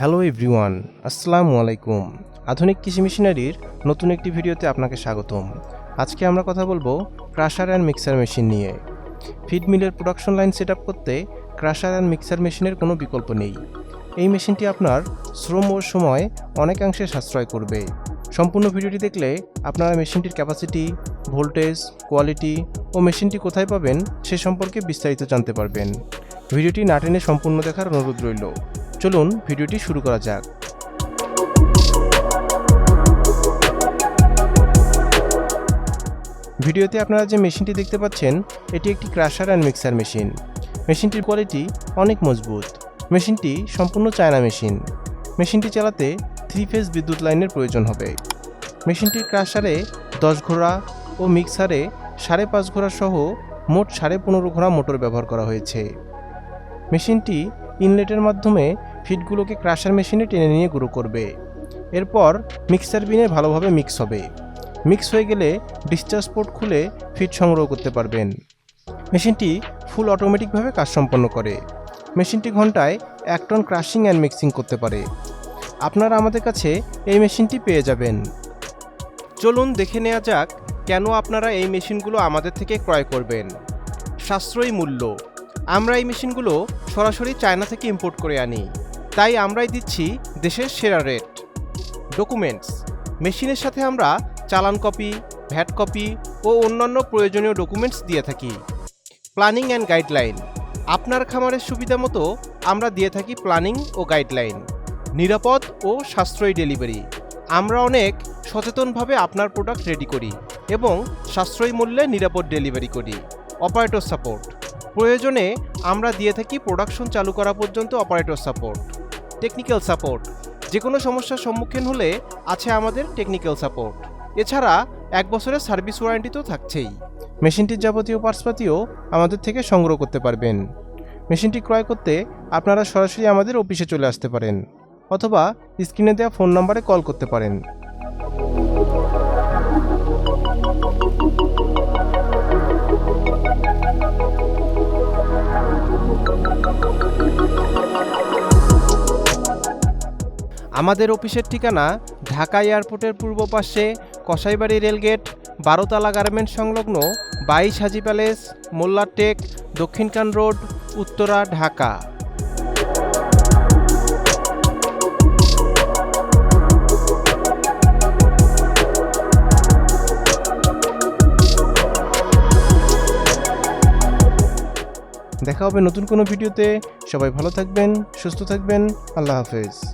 Hello everyone, আসসালামু আলাইকুম। আধুনিক কৃষি মেশিনারির নতুন একটি ভিডিওতে আপনাকে স্বাগতম। আজকে আমরা কথা বলব ক্রাশার অ্যান্ড মিক্সার মেশিন নিয়ে। ফিড মিলের প্রোডাকশন লাইন সেট করতে ক্রাশার অ্যান্ড মিক্সার মেশিনের কোনো বিকল্প নেই। এই মেশিনটি আপনার শ্রম ও সময় অনেকাংশে সাশ্রয় করবে। সম্পূর্ণ ভিডিওটি দেখলে আপনারা মেশিনটির ক্যাপাসিটি ভোল্টেজ কোয়ালিটি ও মেশিনটি কোথায় পাবেন সে সম্পর্কে বিস্তারিত জানতে পারবেন। ভিডিওটি না টেনে সম্পূর্ণ দেখার অনুরোধ রইল। চলুন ভিডিওটি শুরু করা যাক। ভিডিওতে আপনারা যে মেশিনটি দেখতে পাচ্ছেন, এটি একটি ক্রাশার অ্যান্ড মিক্সার মেশিন। মেশিনটির কোয়ালিটি অনেক মজবুত। মেশিনটি সম্পূর্ণ চায়না মেশিন। মেশিনটি চালাতে থ্রি ফেজ বিদ্যুৎ লাইনের প্রয়োজন হবে। মেশিনটির ক্রাশারে দশ ঘোড়া ও মিক্সারে সাড়ে পাঁচ ঘোড়া সহ মোট সাড়ে পনেরো ঘোড়া মোটর ব্যবহার করা হয়েছে। মেশিনটি ইনলেটের মাধ্যমে ফিডগুলোকে ক্রাশার মেশিনে টেনে নিয়ে গুঁড়ো করবে। এরপর মিক্সার বিনে ভালোভাবে মিক্স হবে। মিক্স হয়ে গেলে ডিসচার্জ পোর্ট খুলে ফিড সংগ্রহ করতে পারবেন। মেশিনটি ফুল অটোমেটিকভাবে কাজ সম্পন্ন করে। মেশিনটি ঘন্টায় এক টন ক্রাশিং অ্যান্ড মিক্সিং করতে পারে। আপনারা আমাদের কাছে এই মেশিনটি পেয়ে যাবেন। চলুন দেখে নেওয়া যাক কেন আপনারা এই মেশিনগুলো আমাদের থেকে ক্রয় করবেন। সাশ্রয়ী মূল্য। আমরা এই মেশিনগুলো সরাসরি চায়না থেকে ইম্পোর্ট করে আনি। তাই আমরাই দিচ্ছি দেশের সেরা রেট। ডকুমেন্টস। মেশিনের সাথে আমরা চালান কপি, ভ্যাট কপি ও অন্যান্য প্রয়োজনীয় ডকুমেন্টস দিয়ে থাকি। Planning and guideline. আপনার খামারের সুবিধা মতো আমরা দিয়ে থাকি প্ল্যানিং ও গাইডলাইন। নিরাপদ ও সাশ্রয়ী ডেলিভারি। আমরা অনেক সচেতনভাবে আপনার প্রোডাক্ট রেডি করি এবং সাশ্রয়ী মূল্যে নিরাপদ ডেলিভারি করি। Operator support. প্রয়োজনে আমরা দিয়ে থাকি প্রোডাকশন চালু করা পর্যন্ত অপারেটর সাপোর্ট। টেকনিক্যাল সাপোর্ট যে কোনো সমস্যার সম্মুখীন হলে আছে আমাদের টেকনিক্যাল সাপোর্ট এছাড়া এক বছরের সার্ভিস ওয়ারেন্টি তো থাকছেই। মেশিনটির যাবতীয় পার্টসপাতিও আমাদের থেকে সংগ্রহ করতে পারবেন। মেশিনটি ক্রয় করতে আপনারা সরাসরি আমাদের অফিসে চলে আসতে পারেন। অথবা স্ক্রিনে দেওয়া ফোন নম্বরে কল করতে পারেন। আমাদের অফিসের ঠিকানা ঢাকা এয়ারপোর্টের পূর্ব পাশে কসাইবাড়ি রেলগেট, বারোতলা গার্মেন্টস সংলগ্ন বাইশ হাজি প্যালেস মোল্লারটেক দক্ষিণকান রোড, উত্তরা, ঢাকা। দেখা হবে নতুন কোনো ভিডিওতে। সবাই ভালো থাকবেন, সুস্থ থাকবেন। আল্লাহ হাফেজ।